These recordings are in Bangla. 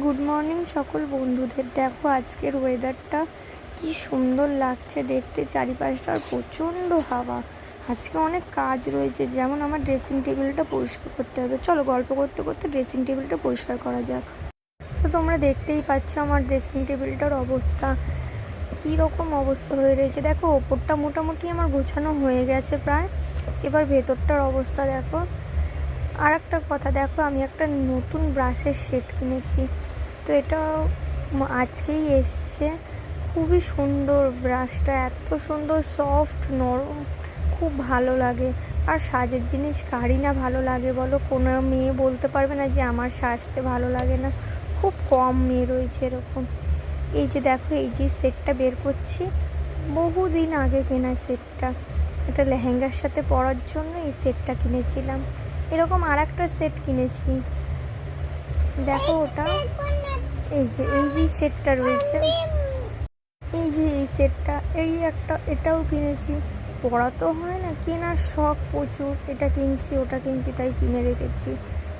গুড মর্নিং সকল বন্ধুদের। দেখো, আজকের ওয়েদারটা কি সুন্দর লাগছে দেখতে। চারিপাশটা আর প্রচণ্ড হাওয়া। আজকে অনেক কাজ রয়েছে, যেমন আমার ড্রেসিং টেবিলটা পরিষ্কার করতে হবে। চলো, গল্প করতে করতে ড্রেসিং টেবিলটা পরিষ্কার করা যাক। তো তোমরা দেখতেই পাচ্ছ আমার ড্রেসিং টেবিলটার অবস্থা। কী রকম অবস্থা হয়ে রয়েছে। দেখো, ওপরটা মোটামুটি আমার গোছানো হয়ে গেছে প্রায়। এবার ভেতরটার অবস্থা দেখো। আর একটা কথা, দেখো আমি একটা নতুন ব্রাশের সেট কিনেছি। তো এটা আজকেই এসছে। খুবই সুন্দর ব্রাশটা, এত সুন্দর, সফট, নরম, খুব ভালো লাগে। আর সাজের জিনিস কারই না ভালো লাগে বলো? কোনো মেয়ে বলতে পারবে না যে আমার সাজতে ভালো লাগে না। খুব কম মেয়ে রয়েছে এরকম। এই যে দেখো, এই যে সেটটা বের করছি, বহুদিন আগে কেনা সেটটা। একটা লেহেঙ্গার সাথে পরার জন্য এই সেটটা কিনেছিলাম। এরকম আর একটা সেট কিনেছি। দেখো ওটা। এই যে এই যে সেটটা রয়েছে। এই যে এই সেটটা এই একটা, এটাও কিনেছি। পড়া তো হয় না, কেনার শখ প্রচুর। এটা কিনছি, ওটা কিনছি, তাই কিনে রেখেছি।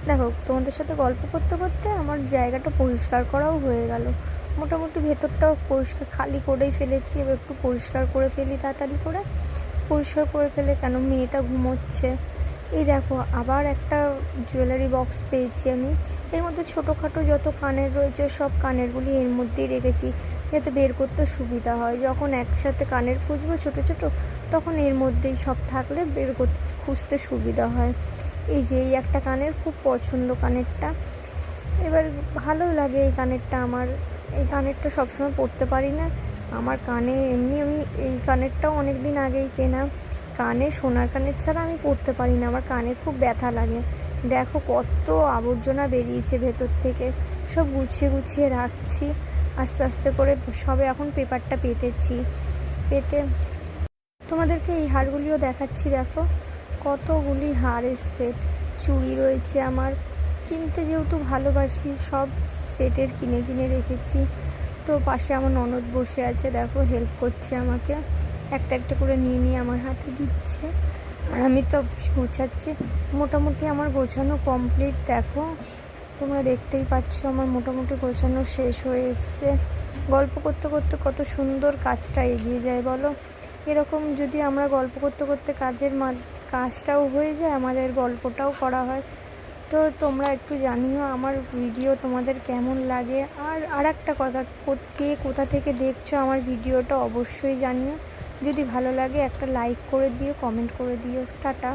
দেখো, তোমাদের সাথে গল্প করতে করতে আমার জায়গাটা পরিষ্কার করাও হয়ে গেল। মোটামুটি ভেতরটাও পরিষ্কার, খালি করেই ফেলেছি। এবার একটু পরিষ্কার করে ফেলি, তাড়াতাড়ি করে। পরিষ্কার করে ফেলে কেন? মেয়েটা ঘুমোচ্ছে। এই দেখো, আবার একটা জুয়েলারি বক্স পেয়েছি আমি। এর মধ্যে ছোটোখাটো যত কানের রয়েছে, সব কানেরগুলি এর মধ্যেই রেখেছি, যাতে বের করতে সুবিধা হয়। যখন একসাথে কানের খুঁজবো ছোটো ছোটো, তখন এর মধ্যেই সব থাকলে বের খুঁজতে সুবিধা হয়। এই যে, এই একটা কানের, খুব পছন্দ কানেরটা। এবার ভালো লাগে এই কানেরটা আমার। এই কানেরটা সবসময় পরতে পারি না। আমার কানে এমনি আমি এই কানেরটাও অনেক দিন আগেই কেনা। কানে, সোনার কানের ছাড়া আমি পরতে পারি না। আমার কানে খুব ব্যথা লাগে। দেখো কত আবর্জনা বেরিয়েছে ভেতর থেকে। সব গুছিয়ে গুছিয়ে রাখছি। আস্তে আস্তে করে সবে এখন পেপারটা পেতেছি। পেতে তোমাদেরকে এই হারগুলিও দেখাচ্ছি, দেখো। কতগুলি হারের সেট। চুড়ি রয়েছে আমার। কিনতে যেহেতু ভালোবাসি, সব সেটের কিনে কিনে রেখেছি। তো পাশে আমার ননদ বসে আছে, দেখো হেল্প করছে আমাকে। একটা একটা করে নিয়ে নিয়ে আমার হাতে দিচ্ছে। আর আমি তো গোছাচ্ছি। মোটামুটি আমার গোছানো কমপ্লিট দেখো। তোমরা দেখতেই পাচ্ছ আমার মোটামুটি গোছানো শেষ হয়ে এসছে। গল্প করতে করতে কত সুন্দর কাজটা এগিয়ে যায়, বলো? এরকম যদি আমরা গল্প করতে করতে কাজের মা কাজটাও হয়ে যায়, আমাদের গল্পটাও করা হয়। তো তোমরা একটু জানিও আমার ভিডিও তোমাদের কেমন লাগে। আর আর একটা কথা, কো- কোথা থেকে দেখছ আমার ভিডিওটা অবশ্যই জানিও। যদি ভালো লাগে একটা লাইক করে দিও কমেন্ট করে দিও টাটা।